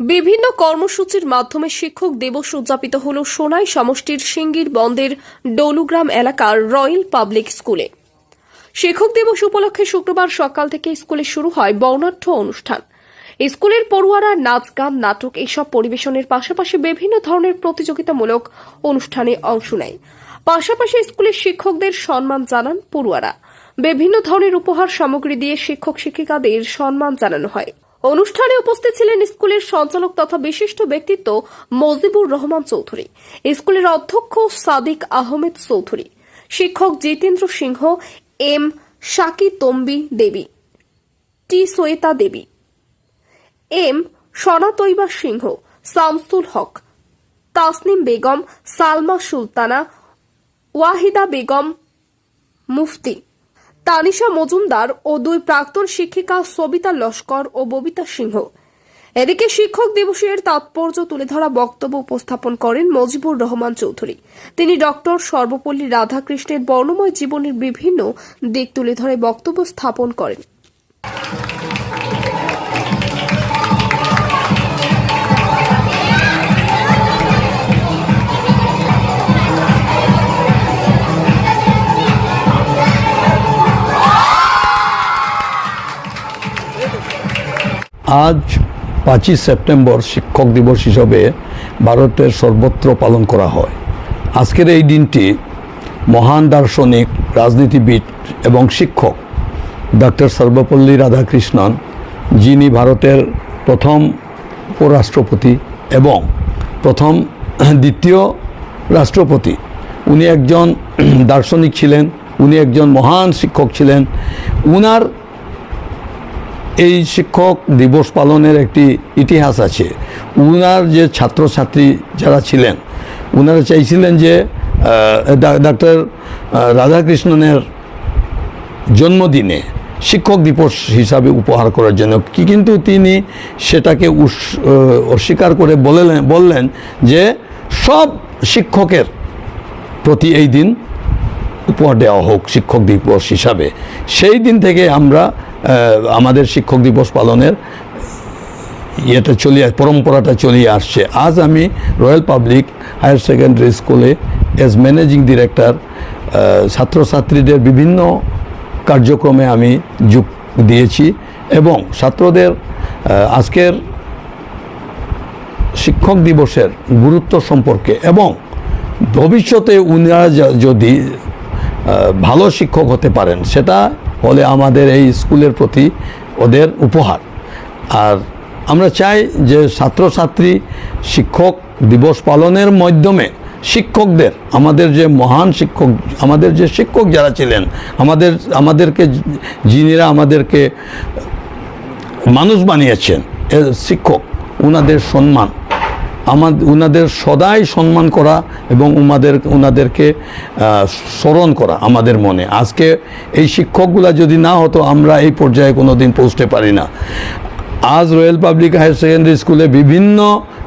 বিভিন্ন কর্মসূচির মাধ্যমে শিক্ষক দিবস উদযাপিত হল সোনাই সমষ্টির সিঙ্গির বন্দের ডলুগ্রাম এলাকার রয়্যাল পাবলিক স্কুলে। শিক্ষক দিবস উপলক্ষে শুক্রবার সকাল থেকে স্কুলে শুরু হয় বর্ণাঢ্য অনুষ্ঠান। স্কুলের পড়ুয়ারা নাচ, গান, নাটক এসব পরিবেশনের পাশাপাশি বিভিন্ন ধরনের প্রতিযোগিতামূলক অনুষ্ঠানে অংশ নেয়। পাশাপাশি স্কুলের শিক্ষকদের সম্মান জানান পড়ুয়ারা। বিভিন্ন ধরনের উপহার সামগ্রী দিয়ে শিক্ষক শিক্ষিকাদের সম্মান জানানো হয়। অনুষ্ঠানে উপস্থিত ছিলেন স্কুলের সঞ্চালক তথা বিশিষ্ট ব্যক্তিত্ব মজিবুর রহমান চৌধুরী, স্কুলের অধ্যক্ষ সাদিক আহমেদ চৌধুরী, শিক্ষক Jitendra Singh, M Shaki Tombi Devi, T Soyeta Devi, M Sanathoiba Singh, Shamsul Haque, Tasnim Begum, Salma Sultana, Wahida Begum Mufti. Tanisha Majumdar ও দুই প্রাক্তন শিক্ষিকা সবিতা লস্কর ও ববিতা সিংহ। এদিকে শিক্ষক দিবসের তাৎপর্য তুলে ধরা বক্তব্য উপস্থাপন করেন মজিবুর রহমান চৌধুরী। তিনি ডক্টর সর্বপল্লী রাধাকৃষ্ণের বর্ণময় জীবনের বিভিন্ন দিক তুলে ধরে বক্তব্য স্থাপন করেন। আজ পাঁচই সেপ্টেম্বর শিক্ষক দিবস হিসাবে ভারতের সর্বত্র পালন করা হয়। আজকের এই দিনটি মহান দার্শনিক, রাজনীতিবিদ এবং শিক্ষক ডক্টর সর্বপল্লী রাধাকৃষ্ণন যিনি ভারতের প্রথম উপরাষ্ট্রপতি এবং প্রথম দ্বিতীয় রাষ্ট্রপতি। উনি একজন দার্শনিক ছিলেন, উনি একজন মহান শিক্ষক ছিলেন। উনার এই শিক্ষক দিবস পালনের একটি ইতিহাস আছে। উনার যে ছাত্রছাত্রী যারা ছিলেন, উনারা চাইছিলেন যে ডাক্তার রাধাকৃষ্ণনের জন্মদিনে শিক্ষক দিবস হিসাবে উপহার করার জন্য। কি কিন্তু তিনি সেটাকে অস্বীকার করে বললেন বললেন যে সব শিক্ষকের প্রতি এই দিন উপহার দেওয়া হোক শিক্ষক দিবস হিসাবে, সেই দিন থেকে আমরা আমাদের শিক্ষক দিবস পালনের ইয়েটা চলে আস- পরম্পরাটা চলিয়ে আসছে। আজ আমি রয়্যাল পাবলিক হায়ার সেকেন্ডারি স্কুলে এজ ম্যানেজিং ডিরেক্টর ছাত্রছাত্রীদের বিভিন্ন কার্যক্রমে আমি যোগ দিয়েছি এবং ছাত্রদের আজকের শিক্ষক দিবসের গুরুত্ব সম্পর্কে এবং ভবিষ্যতে উনারা যদি ভালো শিক্ষক হতে পারেন, সেটা হলে আমাদের এই স্কুলের প্রতি ওদের উপহার। আর আমরা চাই যে ছাত্রছাত্রী শিক্ষক দিবস পালনের মাধ্যমে শিক্ষকদের, আমাদের যে মহান শিক্ষক, আমাদের যে শিক্ষক যারা ছিলেন, আমাদের, আমাদেরকে যিনিরা আমাদেরকে মানুষ বানিয়েছেন শিক্ষক ওনাদের সম্মান আমাদের ওনাদের সদাই সম্মান করা এবং উনাদের ওনাদেরকে স্মরণ করা আমাদের মনে। আজকে এই শিক্ষকগুলা যদি না হতো, আমরা এই পর্যায়ে কোনো দিন পৌঁছতে পারি না। আজ রয়্যাল পাবলিক হায়ার সেকেন্ডারি স্কুলে বিভিন্ন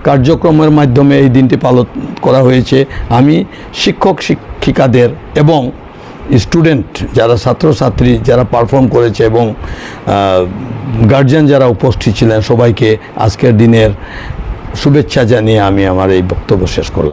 কার্যক্রমের মাধ্যমে এই দিনটি পালন করা হয়েছে। আমি শিক্ষক শিক্ষিকাদের এবং স্টুডেন্ট যারা ছাত্রছাত্রী যারা পারফর্ম করেছে এবং গার্জিয়ান যারা উপস্থিত ছিলেন সবাইকে আজকের দিনের শুভেচ্ছা জানিয়ে আমি আমার এই বক্তব্য শেষ করলাম।